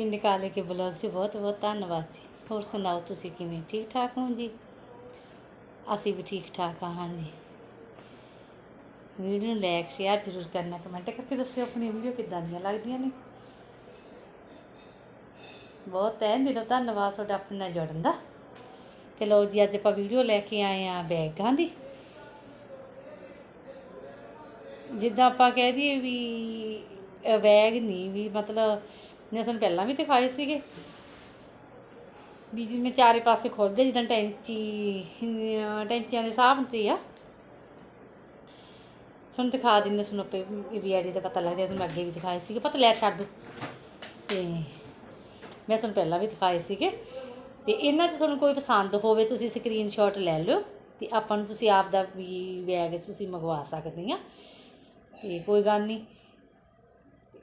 ਪਿੰਡ ਕਾਲੇ ਕੇ ਬਲੌਗ 'ਚ ਬਹੁਤ ਬਹੁਤ ਧੰਨਵਾਦ ਜੀ ਹੋਰ ਸੁਣਾਓ ਤੁਸੀਂ ਕਿਵੇਂ? ਠੀਕ ਠਾਕ ਹੋ ਜੀ? ਅਸੀਂ ਵੀ ਠੀਕ ਠਾਕ ਹਾਂ ਹਾਂਜੀ ਵੀਡੀਓ ਨੂੰ ਲਾਈਕ ਸ਼ੇਅਰ ਜ਼ਰੂਰ ਕਰਨਾ ਕਮੈਂਟ ਕਰਕੇ ਦੱਸਿਓ ਆਪਣੀ ਵੀਡੀਓ ਕਿੱਦਾਂ ਦੀਆਂ ਲੱਗਦੀਆਂ ਨੇ। ਬਹੁਤ ਤਹਿ ਦਿਲੋਂ ਧੰਨਵਾਦ ਤੁਹਾਡਾ ਆਪਣੇ ਨਾਲ ਜੁੜਨ ਦਾ। ਤੇ ਲਓ ਜੀ, ਅੱਜ ਆਪਾਂ ਵੀਡੀਓ ਲੈ ਕੇ ਆਏ ਆ ਬੈਗਾਂ ਦੀ। ਜਿੱਦਾਂ ਆਪਾਂ ਕਹਿ ਦਈਏ ਵੀ ਬੈਗ ਨਹੀਂ ਵੀ ਮਤਲਬ ਮੈਂ ਤੁਹਾਨੂੰ ਪਹਿਲਾਂ ਵੀ ਦਿਖਾਏ ਸੀਗੇ। ਵੀ ਜਿਵੇਂ ਚਾਰੇ ਪਾਸੇ ਖੋਲਦੇ ਜਿੱਦਾਂ ਟੈਂਚੀ ਟੈਂਚੀਆਂ ਦੇ ਹਿਸਾਬ ਤੇ ਆ। ਤੁਹਾਨੂੰ ਦਿਖਾ ਦਿੰਦੇ ਤੁਹਾਨੂੰ ਆਪੇ ਵੀ ਆਈਡੀ ਦਾ ਪਤਾ ਲੱਗਦਾ ਤੁਹਾਨੂੰ ਅੱਗੇ ਵੀ ਦਿਖਾਏ ਸੀਗੇ। ਪਤਾ ਲੈ ਛੱਡ ਦੋ। ਤੇ ਮੈਂ ਤੁਹਾਨੂੰ ਪਹਿਲਾਂ ਵੀ ਦਿਖਾਏ ਸੀਗੇ। ਤੇ ਇਹਨਾਂ 'ਚ ਤੁਹਾਨੂੰ ਕੋਈ ਪਸੰਦ ਹੋਵੇ, ਤੁਸੀਂ ਸਕਰੀਨਸ਼ਾਟ ਲੈ ਲਿਓ ਤੇ ਆਪਾਂ ਨੂੰ ਤੁਸੀਂ ਆਪ ਦਾ ਵੀ ਬੈਗ ਤੁਸੀਂ ਮੰਗਵਾ ਸਕਦੇ ਆ। ਤੇ ਕੋਈ ਗੱਲ ਨਹੀਂ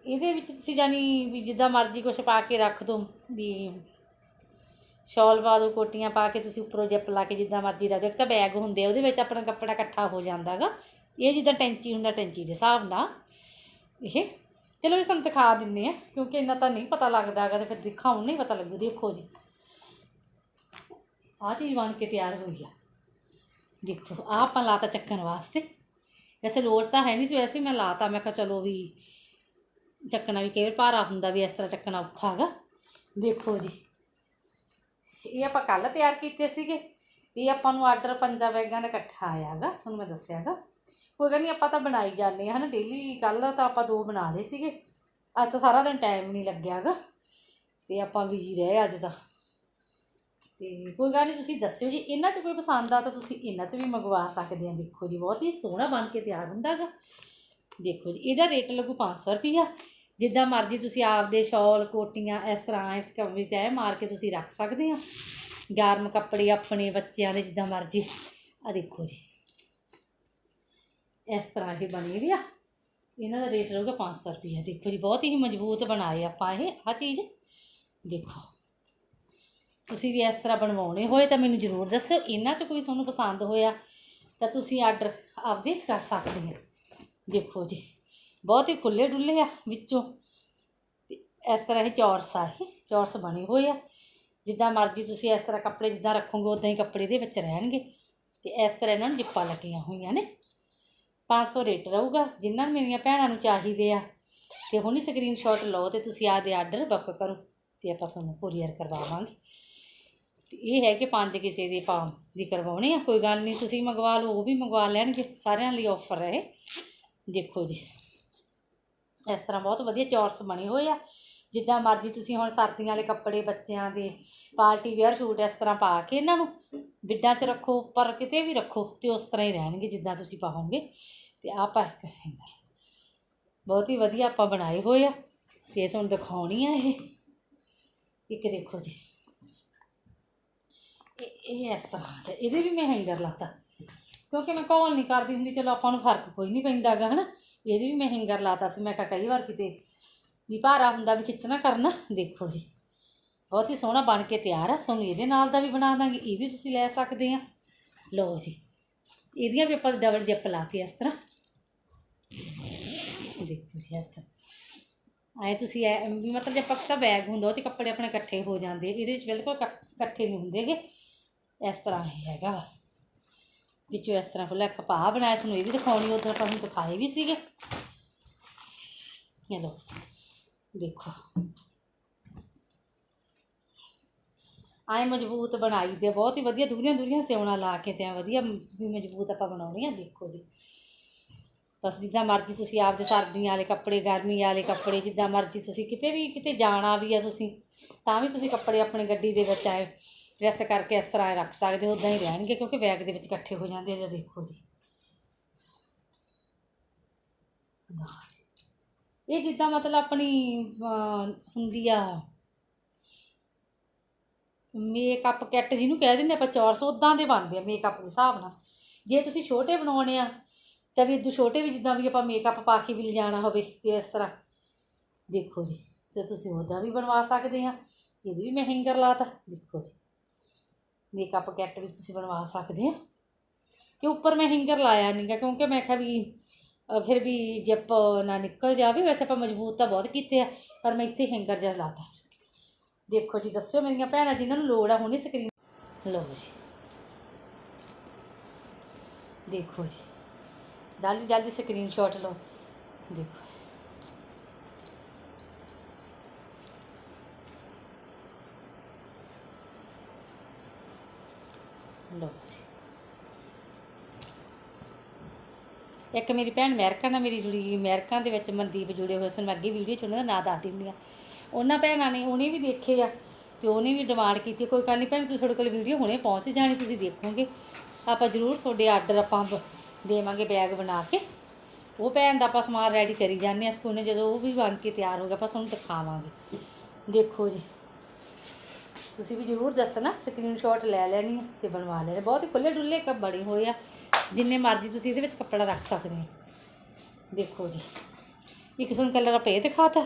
ਇਹਦੇ ਵਿੱਚ ਤੁਸੀਂ ਜਾਨੀ ਵੀ ਜਿੱਦਾਂ ਮਰਜ਼ੀ ਕੁਛ ਪਾ ਕੇ ਰੱਖ ਦੋ, ਵੀ ਸ਼ਾਲ ਪਾ ਦਿਓ ਕੋਟੀਆਂ ਪਾ ਕੇ ਤੁਸੀਂ ਉੱਪਰੋਂ ਜਿੱਪ ਲਾ ਕੇ ਜਿੱਦਾਂ ਮਰਜ਼ੀ ਰੱਖ ਦਿਓ ਇੱਕ ਤਾਂ ਬੈਗ ਹੁੰਦੇ ਆ, ਉਹਦੇ ਵਿੱਚ ਆਪਣਾ ਕੱਪੜਾ ਇਕੱਠਾ ਹੋ ਜਾਂਦਾਗਾ। ਇਹ ਜਿੱਦਾਂ ਟੈਂਚੀ ਹੁੰਦਾ, ਟੈਂਚੀ ਦੇ ਹਿਸਾਬ ਨਾਲ ਇਹ। ਚਲੋ ਇਹ ਸਾਨੂੰ ਦਿਖਾ ਦਿੰਨੇ ਆ, ਕਿਉਂਕਿ ਇੰਨਾ ਤਾਂ ਨਹੀਂ ਪਤਾ ਲੱਗਦਾ ਹੈਗਾ, ਤੇ ਫਿਰ ਦਿਖਾਉਣ ਨਹੀਂ ਪਤਾ ਲੱਗੂ, ਦੇਖੋ ਜੀ। ਆਹ ਚੀਜ਼ ਬਣ ਕੇ ਤਿਆਰ ਹੋਈ ਆ। ਦੇਖੋ, ਆਹ ਆਪਾਂ ਲਾਤਾ ਚੱਕਣ ਵਾਸਤੇ। ਵੈਸੇ ਲੋੜ ਤਾਂ ਹੈ ਨਹੀਂ ਸੀ, ਵੈਸੇ ਹੀ ਮੈਂ ਲਾਤਾ, ਮੈਂ ਕਿਹਾ ਚਲੋ ਵੀ ਚੱਕਣਾ ਵੀ, ਕਈ ਵਾਰ ਭਾਰਾ ਹੁੰਦਾ ਵੀ ਇਸ ਤਰ੍ਹਾਂ ਚੱਕਣਾ ਔਖਾ ਹੈਗਾ। ਦੇਖੋ ਜੀ। ਇਹ ਆਪਾਂ ਕੱਲ ਤਿਆਰ ਕੀਤੇ ਸੀਗੇ। ਤੇ ਆਪਾਂ ਨੂੰ ਆਰਡਰ ਪੰਜਾਂ ਬੈਗਾਂ ਦਾ ਇਕੱਠਾ ਆਇਆ ਹੈਗਾ, ਤੁਹਾਨੂੰ ਮੈਂ ਦੱਸਿਆ ਦੱਸਿਆਗਾ ਕੋਈ ਗੱਲ ਨਹੀਂ, ਆਪਾਂ ਤਾਂ ਬਣਾਈ ਜਾਂਦੇ ਹਾਂ ਨਾ ਡੇਲੀ ਕੱਲ ਤਾਂ ਆਪਾਂ ਦੋ ਬਣਾ ਲਏ ਸੀਗੇ। ਅੱਜ ਤਾਂ ਸਾਰਾ ਦਿਨ ਟਾਈਮ ਨਹੀਂ ਲੱਗਿਆ ਲੱਗਿਆਗਾ ਤੇ ਆਪਾਂ ਬਿਜ਼ੀ ਰਹੇ ਅੱਜ ਤਾਂ। ਤੇ ਕੋਈ ਗੱਲ ਨਹੀਂ, ਤੁਸੀਂ ਦੱਸਿਓ ਜੀ, ਇਹਨਾਂ 'ਚ ਕੋਈ ਪਸੰਦ ਆ ਤਾਂ ਤੁਸੀਂ ਇਹਨਾਂ 'ਚ ਵੀ ਮੰਗਵਾ ਸਕਦੇ ਆ। ਦੇਖੋ ਜੀ, ਬਹੁਤ ਹੀ ਸੋਹਣਾ ਬਣ ਕੇ ਤਿਆਰ ਹੁੰਦਾ ਹੈਗਾ। ਦੇਖੋ ਜੀ, ਇਹਦਾ ਰੇਟ ਲੱਗੂ 500 ਰੁਪਈਆ। ਜਿੱਦਾਂ ਮਰਜ਼ੀ ਤੁਸੀਂ ਆਪਦੇ ਸ਼ਾਲ, ਕੋਟੀਆਂ ਇਸ ਤਰ੍ਹਾਂ ਇਹ ਕਮਰੇ 'ਚ ਮਾਰ ਕੇ ਤੁਸੀਂ ਰੱਖ ਸਕਦੇ ਆ। ਗਰਮ ਕੱਪੜੇ ਆਪਣੇ ਬੱਚਿਆਂ ਦੇ ਜਿੱਦਾਂ ਮਰਜ਼ੀ। ਆ ਦੇਖੋ ਜੀ, ਇਸ ਤਰ੍ਹਾਂ ਇਹ ਬਣੀ ਵੀ ਆ। ਇਹਨਾਂ ਦਾ ਰੇਟ ਰਹੂਗਾ 500 ਰੁਪਈਆ। ਦੇਖੋ ਜੀ, ਬਹੁਤ ਹੀ ਮਜ਼ਬੂਤ ਬਣਾਏ ਆਪਾਂ ਇਹ ਆ ਚੀਜ਼। ਦੇਖੋ, ਤੁਸੀਂ ਵੀ ਇਸ ਤਰ੍ਹਾਂ ਬਣਵਾਉਣੇ ਹੋਏ ਤਾਂ ਮੈਨੂੰ ਜ਼ਰੂਰ ਦੱਸਿਓ। ਇਹਨਾਂ 'ਚ ਕੋਈ ਤੁਹਾਨੂੰ ਪਸੰਦ ਹੋਇਆ ਤਾਂ ਤੁਸੀਂ ਆਰਡਰ ਆਪਦੇ ਕਰ ਸਕਦੇ ਆ। ਦੇਖੋ ਜੀ, ਬਹੁਤ ਹੀ ਖੁੱਲੇ ਡੁੱਲੇ ਆ ਵਿੱਚੋਂ। ਤੇ ਇਸ ਤਰ੍ਹਾਂ ਇਹ ਚੌਰਸ ਆ ਇਹ, ਚੌਰਸ ਬਣੇ ਹੋਏ ਆ। ਜਿੱਦਾਂ ਮਰਜ਼ੀ ਤੁਸੀਂ ਇਸ ਤਰ੍ਹਾਂ ਕੱਪੜੇ ਜਿੱਦਾਂ ਰੱਖੋਗੇ ਉਦਾਂ ਹੀ ਕੱਪੜੇ ਦੇ ਵਿੱਚ ਰਹਿਣਗੇ। ਤੇ ਇਸ ਤਰ੍ਹਾਂ ਇਹਨਾਂ ਨੂੰ ਜਿੱਪਾਂ ਲੱਗੀਆਂ ਹੋਈਆਂ ਨੇ। 500 ਰੇਟ ਰਹੂਗਾ ਜਿਨ੍ਹਾਂ ਨੂੰ ਮੇਰੀਆਂ ਭੈਣਾਂ ਨੂੰ ਚਾਹੀਦੇ ਆ। ਤੇ ਹੁਣੀ ਸਕਰੀਨਸ਼ਾਟ ਲਓ ਤੇ ਤੁਸੀਂ ਆਪਦੇ ਆਰਡਰ ਬੁੱਕ ਕਰੋ ਤੇ ਆਪਾਂ ਤੁਹਾਨੂੰ ਕੋਰੀਅਰ ਕਰਵਾਵਾਂਗੇ। ਤੇ ਇਹ ਹੈ ਕਿ ਪੰਜ ਕਿਸੇ ਦੇ ਪਾ ਦੀ ਕਰਵਾਉਣੇ ਆ, ਕੋਈ ਗੱਲ ਨਹੀਂ, ਤੁਸੀਂ ਮੰਗਵਾ ਲਓ, ਉਹ ਵੀ ਮੰਗਵਾ ਲੈਣਗੇ, ਸਾਰਿਆਂ ਲਈ ਆਫਰ ਹੈ ਦੇਖੋ ਜੀ। ਇਸ ਤਰ੍ਹਾਂ ਬਹੁਤ ਵਧੀਆ ਚੌਰਸ ਬਣੇ ਹੋਏ ਆ। ਜਿੱਦਾਂ ਮਰਜ਼ੀ ਤੁਸੀਂ ਹੁਣ ਸਰਦੀਆਂ ਵਾਲੇ ਕੱਪੜੇ ਬੱਚਿਆਂ ਦੇ ਪਾਰਟੀ ਵੇਅਰ ਸੂਟ ਇਸ ਤਰ੍ਹਾਂ ਪਾ ਕੇ ਇਹਨਾਂ ਨੂੰ ਬਿੱਡਾਂ 'ਚ ਰੱਖੋ ਉੱਪਰ ਕਿਤੇ ਵੀ ਰੱਖੋ ਤੇ ਉਸ ਤਰ੍ਹਾਂ ਹੀ ਰਹਿਣਗੇ ਜਿੱਦਾਂ ਤੁਸੀਂ ਪਾਓਗੇ। ਤੇ ਆਹ ਪਾ ਇੱਕ ਹੈਂਗਰ ਬਹੁਤ ਹੀ ਵਧੀਆ ਆਪਾਂ ਬਣਾਏ ਹੋਏ ਆ। ਤੇ ਤੁਹਾਨੂੰ ਦਿਖਾਉਣੀ ਆ ਇਹ। ਇੱਕ ਦੇਖੋ ਜੀ। ਇਹ ਇਹ ਇਸ ਤਰ੍ਹਾਂ ਦਾ। ਇਹਦੇ ਵੀ ਮੈਂ ਹੈਂਗਰ ਲਾਤਾ। ਕਿਉਂਕਿ ਮੈਂ ਕਾਲ ਨਹੀਂ ਕਰਦੀ ਹੁੰਦੀ, ਚਲੋ ਆਪਾਂ ਨੂੰ ਫ਼ਰਕ ਕੋਈ ਨਹੀਂ ਪੈਂਦਾਗਾ ਹਨਾ? ਇਹਦੇ ਵੀ ਮੈਂ ਹੈਂਗਰ ਲਾਤਾ ਸੀ, ਮੈਂ ਕਿਹਾ ਕਈ ਵਾਰ ਕਿਤੇ ਵੀ ਭਾਰਾ ਹੁੰਦਾ ਵੀ ਖਿੱਚਣਾ ਕਰਨਾ, ਦੇਖੋ ਜੀ। ਬਹੁਤ ਹੀ ਸੋਹਣਾ ਬਣ ਕੇ ਤਿਆਰ ਆ, ਤੁਹਾਨੂੰ ਇਹਦੇ ਨਾਲ ਦਾ ਵੀ ਬਣਾ ਦਾਂਗੇ, ਇਹ ਵੀ ਤੁਸੀਂ ਲੈ ਸਕਦੇ ਆ। ਲਓ ਜੀ, ਇਹਦੀਆਂ ਵੀ ਆਪਾਂ ਡਬਲ ਜਿਪ ਲਾਤੀ ਇਸ ਤਰ੍ਹਾਂ। ਦੇਖੋ ਜੀ, ਇਸ ਤਰ੍ਹਾਂ। ਆਏ ਤੁਸੀਂ ਐ, ਵੀ ਮਤਲਬ ਜੇ ਪੱਕਾ ਬੈਗ ਹੁੰਦਾ, ਉਹ 'ਚ ਕੱਪੜੇ ਆਪਣੇ ਇਕੱਠੇ ਹੋ ਜਾਂਦੇ ਇਹਦੇ ਵਿੱਚ ਬਿਲਕੁਲ ਇਕੱਠ- ਇਕੱਠੇ ਨਹੀਂ ਹੁੰਦੇਗੇ ਇਸ ਤਰ੍ਹਾਂ ਇਹ ਹੈਗਾ ਵਾ। ਵਿੱਚੋਂ ਇਸ ਤਰ੍ਹਾਂ ਫੁੱਲਾ ਇੱਕ ਭਾਅ ਬਣਾਇਆ ਸਾਨੂੰ ਇਹ ਵੀ ਦਿਖਾਉਣੀ ਉਧਰ ਆਪਾਂ ਨੂੰ ਦਿਖਾਏ ਵੀ ਸੀਗੇ। ਇਹ ਲਓ ਦੇਖੋ। ਆਏ ਮਜ਼ਬੂਤ ਬਣਾਈ ਦੇ ਬਹੁਤ ਹੀ ਵਧੀਆ ਦੂਰੀਆਂ ਦੂਰੀਆਂ ਸਿਉਣਾ ਲਾ ਕੇ ਤੇ ਐਂ ਵਧੀਆ ਵੀ ਮਜ਼ਬੂਤ ਆਪਾਂ ਬਣਾਉਣੀ ਆ, ਦੇਖੋ ਜੀ। ਬਸ ਜਿੱਦਾਂ ਮਰਜ਼ੀ ਤੁਸੀਂ ਆਪਦੇ ਸਰਦੀਆਂ ਵਾਲੇ ਕੱਪੜੇ ਗਰਮੀ ਵਾਲੇ ਕੱਪੜੇ, ਜਿੱਦਾਂ ਮਰਜ਼ੀ ਤੁਸੀਂ ਕਿਤੇ ਵੀ ਕਿਤੇ ਜਾਣਾ ਵੀ ਆ ਤੁਸੀਂ, ਤਾਂ ਵੀ ਤੁਸੀਂ ਕੱਪੜੇ ਆਪਣੀ ਗੱਡੀ ਦੇ ਵਿੱਚ ਆਏ। ਪ੍ਰੈਸ ਕਰਕੇ ਇਸ ਤਰ੍ਹਾਂ ਰੱਖ ਸਕਦੇ ਹੋ ਉਦਾਂ ਹੀ ਰਹਿਣਗੇ, ਕਿਉਂਕਿ ਬੈਗ ਦੇ ਵਿੱਚ ਇਕੱਠੇ ਹੋ ਜਾਂਦੇ ਆ, ਜਾਂ ਦੇਖੋ ਜੀ। ਇਹ ਜਿੱਦਾਂ ਮਤਲਬ ਆਪਣੀ ਹੁੰਦੀ ਆ ਮੇਕਅਪ ਕਿੱਟ ਜਿਹਨੂੰ ਕਹਿ ਦਿੰਦੇ ਆਪਾਂ ਚੌਰਸ ਉਦਾਂ ਦੇ ਬਣਦੇ ਆ ਮੇਕਅਪ ਦੇ ਹਿਸਾਬ ਨਾਲ। ਜੇ ਤੁਸੀਂ ਛੋਟੇ ਬਣਾਉਣੇ ਆ, ਤਾਂ ਵੀ ਇਦੋਂ ਛੋਟੇ ਵੀ ਜਿੱਦਾਂ ਵੀ ਆਪਾਂ ਮੇਕਅਪ ਪਾ ਕੇ ਵੀ ਲਿਜਾਣਾ ਹੋਵੇ ਤੇ ਇਸ ਤਰ੍ਹਾਂ। ਦੇਖੋ ਜੀ ਤੇ ਤੁਸੀਂ ਉਹਦਾ ਵੀ ਬਣਵਾ ਸਕਦੇ ਆ, ਇਹਦੀ ਵੀ ਮੈਂ ਹੈਂਗਰ ਲਾਤਾ ਦੇਖੋ ਜੀ। ਮੇਕਅਪ ਕਿੱਟ ਵੀ ਤੁਸੀਂ ਬਣਵਾ ਸਕਦੇ ਆ ਤੇ ਉੱਪਰ ਮੈਂ ਹੈਂਗਰ ਲਾਇਆ ਨਹੀਂਗਾ ਕਿਉਂਕਿ ਮੈਂ ਕਿਹਾ ਵੀ ਅ, ਫਿਰ ਵੀ ਜਿੱਪ ਨਾ ਨਿਕਲ ਜਾਵੇ ਵੈਸੇ ਆਪਾਂ ਮਜ਼ਬੂਤ ਤਾਂ ਬਹੁਤ ਕੀਤੇ ਆ ਪਰ ਮੈਂ ਇੱਥੇ ਹੈਂਗਰ ਜਿਹਾ ਲਾਤਾ ਦੇਖੋ ਜੀ ਦੱਸਿਓ ਮੇਰੀਆਂ ਭੈਣਾਂ ਜਿਨ੍ਹਾਂ ਨੂੰ ਲੋੜ ਆ ਹੁਣੇ ਸਕਰੀਨ ਲਓ ਜੀ ਦੇਖੋ ਜੀ ਜਲਦੀ ਜਲਦੀ ਸਕਰੀਨਸ਼ਾਟ ਲਓ ਦੇਖੋ ਲਓ ਜੀ ਇੱਕ ਮੇਰੀ ਭੈਣ ਅਮਰੀਕਾ ਨਾਲ ਮੇਰੀ ਜੁੜੀ ਅਮਰੀਕਾ ਦੇ ਵਿੱਚ ਮਨਦੀਪ ਜੁੜੇ ਹੋਏ ਸਨ। ਮੈਂ ਅੱਗੇ ਵੀਡੀਓ ਚ ਉਹਨਾਂ ਦਾ ਨਾਂ ਦੱਸ ਦਿੰਦੀ ਆ ਉਹਨਾਂ ਭੈਣਾਂ ਨੇ ਉਹਨੇ ਵੀ ਦੇਖੇ ਆ ਤੇ ਉਹਨੇ ਵੀ ਡਿਮਾਂਡ ਕੀਤੀ ਕੋਈ ਗੱਲ ਨਹੀਂ ਭੈਣ, ਤੁਸੀਂ ਤੁਹਾਡੇ ਕੋਲ ਵੀਡੀਓ ਹੁਣੇ ਪਹੁੰਚ ਜਾਣੀ, ਤੁਸੀਂ ਦੇਖੋਗੇ। ਆਪਾਂ ਜ਼ਰੂਰ ਤੁਹਾਡੇ ਆਰਡਰ ਆਪਾਂ ਦੇਵਾਂਗੇ ਬੈਗ ਬਣਾ ਕੇ। ਉਹ ਭੈਣ ਦਾ ਆਪਾਂ ਸਮਾਨ ਰੈਡੀ ਕਰੀ ਜਾਂਦੇ ਆ ਸਕੂਨੇ ਜਦੋਂ ਉਹ ਵੀ ਬਣ ਕੇ ਤਿਆਰ ਹੋ ਗਿਆ, ਆਪਾਂ ਤੁਹਾਨੂੰ ਦਿਖਾਵਾਂਗੇ। ਦੇਖੋ ਜੀ। ਤੁਸੀਂ ਵੀ ਜ਼ਰੂਰ ਦੱਸਣਾ ਸਕਰੀਨਸ਼ਾਟ ਲੈ ਲੈਣੀ ਹੈ ਤੇ ਬਣਵਾ ਲੈਣਾ। ਬਹੁਤ ਹੀ ਖੁੱਲੇ ਡੁੱਲੇ ਕੱਪ ਬਣੇ ਹੋਏ ਆ। ਜਿੰਨੇ ਮਰਜ਼ੀ ਤੁਸੀਂ ਇਹਦੇ ਵਿੱਚ ਕੱਪੜਾ ਰੱਖ ਸਕਦੇ ਹੋ। ਦੇਖੋ ਜੀ ਇੱਕ ਤੁਹਾਨੂੰ ਕਲਰ ਆਪਾਂ ਇਹ ਦਿਖਾਤਾ।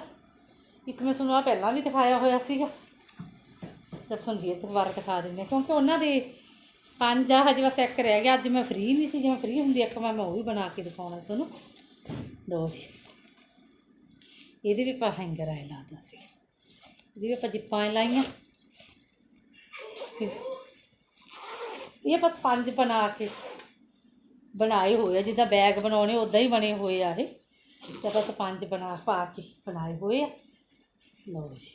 ਇੱਕ ਮੈਂ ਤੁਹਾਨੂੰ ਆ ਪਹਿਲਾਂ ਵੀ ਦਿਖਾਇਆ ਹੋਇਆ ਸੀਗਾ। ਜਦ ਤੁਹਾਨੂੰ ਫੇਰ ਦੁਬਾਰਾ ਦਿਖਾ ਦਿੰਦੇ ਹਾਂ, ਕਿਉਂਕਿ ਉਹਨਾਂ ਦੇ ਪੰਜ ਆ ਹਜੇ ਬਸ ਇੱਕ ਰਹਿ ਗਿਆ। ਅੱਜ ਮੈਂ ਫ੍ਰੀ ਨਹੀਂ ਸੀ ਜੇ ਮੈਂ ਫ੍ਰੀ ਹੁੰਦੀ ਇੱਕ ਵਾਰ ਮੈਂ ਉਹ ਵੀ ਬਣਾ ਕੇ ਦਿਖਾਉਣਾ ਤੁਹਾਨੂੰ ਦੋ ਜੀ ਇਹਦੇ ਵੀ ਆਪਾਂ ਹੈਂਗਰ ਆਏ ਲਾਤਾ ਸੀ ਇਹਦੇ ਵੀ ਆਪਾਂ ਜਿੱਪਾਂ ਲਾਈਆਂ। ਲਾਈਆਂ ਇਹ ਬਸ ਪੰਜ ਬਣਾ ਕੇ ਬਣਾਏ ਹੋਏ ਆ, ਜਿੱਦਾਂ ਬੈਗ ਬਣਾਉਣੇ ਉਦਾਂ ਹੀ ਬਣੇ ਹੋਏ ਆ ਇਹ। ਤਾਂ ਬਸ ਪੰਜ ਬਣਾ, ਪਾ ਕੇ ਬਣਾਏ ਹੋਏ ਆ। ਲਓ ਜੀ।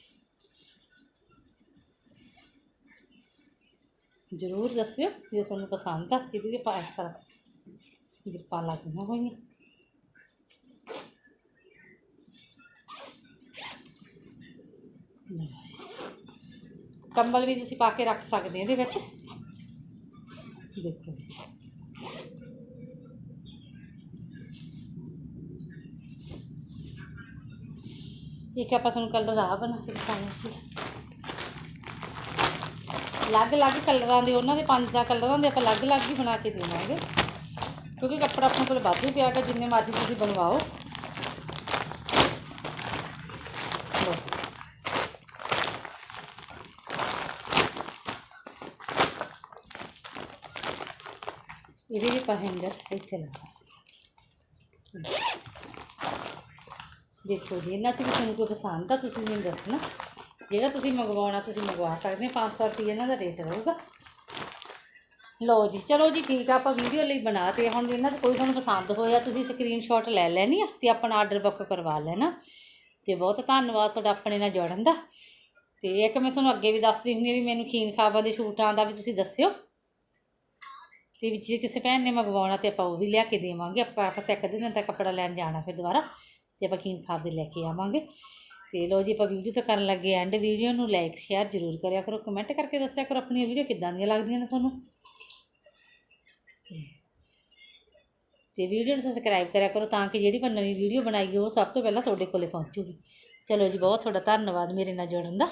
ਜ਼ਰੂਰ ਦੱਸਿਓ, ਜੇ ਤੁਹਾਨੂੰ ਪਸੰਦ ਆ, ਇਹਦੀ ਵੀ ਆਪਾਂ ਇਸ ਤਰ੍ਹਾਂ ਜਿੱਪਾਂ ਲੱਗੀਆਂ ਹੋਈਆਂ। ਲਓ ਕੰਬਲ ਵੀ ਤੁਸੀਂ ਪਾ ਕੇ ਰੱਖ ਸਕਦੇ ਇਹਦੇ ਵਿੱਚ। ਦੇਖੋ। ਇੱਕ ਆਪਾਂ ਤੁਹਾਨੂੰ ਕਲਰ ਆ ਬਣਾ ਕੇ ਦਿਖਾਇਆ ਸੀ। ਅਲੱਗ-ਅਲੱਗ ਕਲਰਾਂ ਦੇ, ਉਹਨਾਂ ਦੇ ਪੰਜ ਦਾ ਕਲਰਾਂ ਦੇ ਆਪਾਂ ਅਲੱਗ-ਅਲੱਗ ਹੀ ਬਣਾ ਕੇ ਦੇਵਾਂਗੇ। ਕਿਉਂਕਿ ਕੱਪੜਾ ਆਪਣੇ ਕੋਲ ਵਾਧੂ ਪਿਆ ਗਾ ਜਿੰਨੇ ਮਰਜ਼ੀ ਤੁਸੀਂ ਬਣਵਾਓ ਲਓ। ਇਹਦੇ ਵੀ ਪਹੰਦਰ ਇੱਥੇ ਲੱਗਾ ਸੀ ਦੇਖੋ ਜੀ ਇਹਨਾਂ 'ਚ ਵੀ ਤੁਹਾਨੂੰ ਕੋਈ ਪਸੰਦ ਆ ਤੁਸੀਂ ਮੈਨੂੰ ਦੱਸਣਾ ਜਿਹੜਾ ਤੁਸੀਂ ਮੰਗਵਾਉਣਾ ਤੁਸੀਂ ਮੰਗਵਾ ਸਕਦੇ ਹੋ 500 ਰੁਪਏ ਇਹਨਾਂ ਦਾ ਰੇਟ ਰਹੂਗਾ ਲਓ ਜੀ ਚਲੋ ਜੀ ਠੀਕ ਆ ਆਪਾਂ ਵੀਡੀਓ ਲਈ ਬਣਾ ਤੇ ਹੁਣ ਇਹਨਾਂ ਦਾ ਕੋਈ ਤੁਹਾਨੂੰ ਪਸੰਦ ਹੋਇਆ ਤੁਸੀਂ ਸਕਰੀਨਸ਼ਾਟ ਲੈ ਲੈਣੀ ਆ ਤੇ ਆਪਣਾ ਆਰਡਰ ਬੁੱਕ ਕਰਵਾ ਲੈਣਾ ਤੇ ਬਹੁਤ ਧੰਨਵਾਦ ਤੁਹਾਡਾ ਆਪਣੇ ਨਾਲ ਜੁੜਨ ਦਾ ਤੇ ਇੱਕ ਮੈਂ ਤੁਹਾਨੂੰ ਅੱਗੇ ਵੀ ਦੱਸਦੀ ਹੁੰਦੀ ਹਾਂ ਵੀ ਮੈਨੂੰ ਖੀਨ ਖਾਬਾਂ ਦੇ ਸ਼ੂਟਾਂ ਦਾ ਵੀ ਤੁਸੀਂ ਦੱਸਿਓ ਤੇ ਵਿੱਚ ਜੇ ਕਿਸੇ ਭੈਣ ਨੇ ਮੰਗਵਾਉਣਾ ਤੇ ਆਪਾਂ ਉਹ ਵੀ ਲਿਆ ਕੇ ਦੇਵਾਂਗੇ। ਆਪਾਂ ਆਪਾਂ ਇੱਕ ਦਿਨ ਤੱਕ ਕੱਪੜਾ ਲੈਣ ਜਾਣਾ ਫਿਰ ਦੁਬਾਰਾ ਤੇ ਆਪਾਂ ਖੀਨ ਖਾਬ ਦੇ ਲੈ ਕੇ ਆਵਾਂਗੇ। ਤੇ ਲੋ ਜੀ, ਆਪਾਂ ਵੀਡੀਓ ਤਾਂ ਕਰਨ ਲੱਗੇ ਐਂਡ ਵੀਡੀਓ ਨੂੰ ਲਾਈਕ ਸ਼ੇਅਰ ਜ਼ਰੂਰ ਕਰਿਆ ਕਰੋ। ਕਮੈਂਟ ਕਰਕੇ ਦੱਸਿਆ ਕਰੋ ਆਪਣੀਆਂ ਵੀਡੀਓ ਕਿੱਦਾਂ ਦੀਆਂ ਲੱਗਦੀਆਂ ਨੇ ਤੁਹਾਨੂੰ। ਤੇ- ਤੇ ਵੀਡੀਓ ਨੂੰ ਸਬਸਕ੍ਰਾਈਬ ਕਰਿਆ ਕਰੋ ਤਾਂ ਕਿ ਜਿਹੜੀ ਆਪਾਂ ਨਵੀਂ ਵੀਡੀਓ ਬਣਾਈ ਉਹ ਸਭ ਤੋਂ ਪਹਿਲਾਂ ਤੁਹਾਡੇ ਕੋਲੇ ਪਹੁੰਚੂਗੀ। ਚਲੋ ਜੀ, ਬਹੁਤ ਤੁਹਾਡਾ ਧੰਨਵਾਦ ਮੇਰੇ ਨਾਲ ਜੁੜਨ ਦਾ।